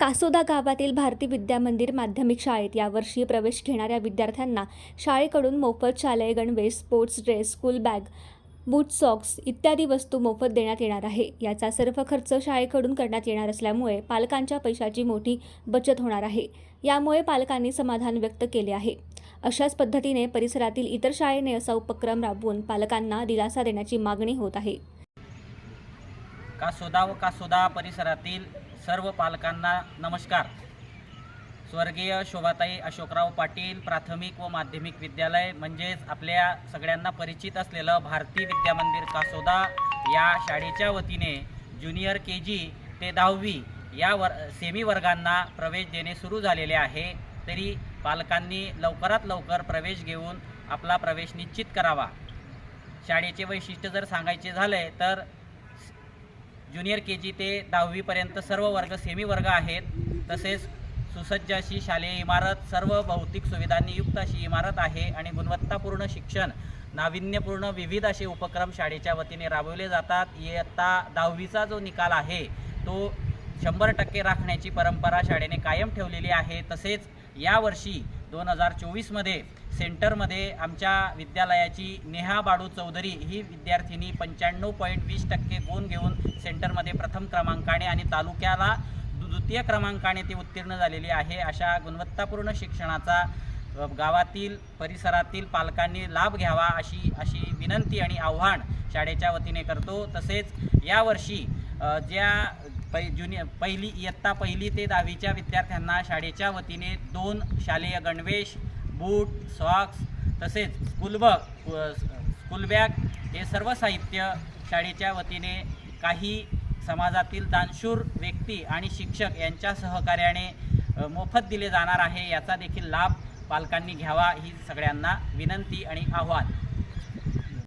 कासोदा गावातील भारती विद्या मंदिर माध्यमिक शाळेत यावर्षी प्रवेश घेणाऱ्या विद्यार्थ्यांना शाळेकडून मोफत शालेय गणवेश sports dress school bag boot socks इत्यादी वस्तू मोफत देण्यात येणार आहे. याचा सर्व खर्च शाळेकडून करण्यात येणार असल्यामुळे पालकांच्या पैशाची मोठी बचत होणार आहे. यामुळे पालकांनी समाधान व्यक्त केले आहे. अशाच पद्धतीने परिसरातील इतर शाळेने असा उपक्रम राबवून पालकांना दिलासा देण्याची मागणी होत आहे. कासोदा व कासोदा परिसरातील सर्व पालकांना नमस्कार. स्वर्गीय शोभाताई अशोकराव पाटील प्राथमिक व माध्यमिक विद्यालय म्हणजेच आपल्या सगळ्यांना परिचित असलेलं भारती विद्यामंदिर कासोदा या शाळेच्या वतीने ज्युनियर के जी ते दहावी या वर सेमी वर्गांना प्रवेश देणे सुरू झालेले आहे. तरी पालकांनी लवकरात लवकर प्रवेश घेऊन आपला प्रवेश निश्चित करावा. शाळेचे वैशिष्ट्य जर सांगायचे झाले तर ज्युनियर के जी ते दहावीपर्यंत सर्व वर्ग सेमी वर्ग आहेत. तसेच सुसज्ज अशी शालेय इमारत सर्व भौतिक सुविधांनी युक्त अशी इमारत आहे आणि गुणवत्तापूर्ण शिक्षण नाविन्यपूर्ण विविध असे उपक्रम शाळेच्या वतीने राबवले जातात. इयत्ता दहावीचा जो निकाल आहे तो शंभर टक्के राखण्याची परंपरा शाळेने कायम ठेवलेली आहे. तसेच यावर्षी दोन हजार चोवीसमध्ये सेंटरमध्ये आमच्या विद्यालयाची नेहा बाडू चौधरी ही विद्यार्थिनी पंच्याण्णव पॉईंट वीस टक्के गुण घेऊन सेंटरमध्ये प्रथम क्रमांकाने आणि तालुक्याला द्वितीय क्रमांकाने ती उत्तीर्ण झालेली आहे. अशा गुणवत्तापूर्ण शिक्षणाचा गावातील परिसरातील पालकांनी लाभ घ्यावा अशी अशी विनंती आणि आव्हान शाळेच्या वतीने करतो. तसेच यावर्षी ज्या पै जुनी पहिली इयत्ता पहिली ते दहावीच्या विद्यार्थ्यांना शाळेच्या वतीने दोन शालेय गणवेश बूट सॉक्स तसेच स्कूलबग स्कूलबॅग हे सर्व साहित्य शाळेच्या वतीने काही समाजातील दानशूर व्यक्ती आणि शिक्षक यांच्या सहकार्याने मोफत दिले जाणार आहे. याचा देखील लाभ पालकांनी घ्यावा ही सगळ्यांना विनंती आणि आव्हान.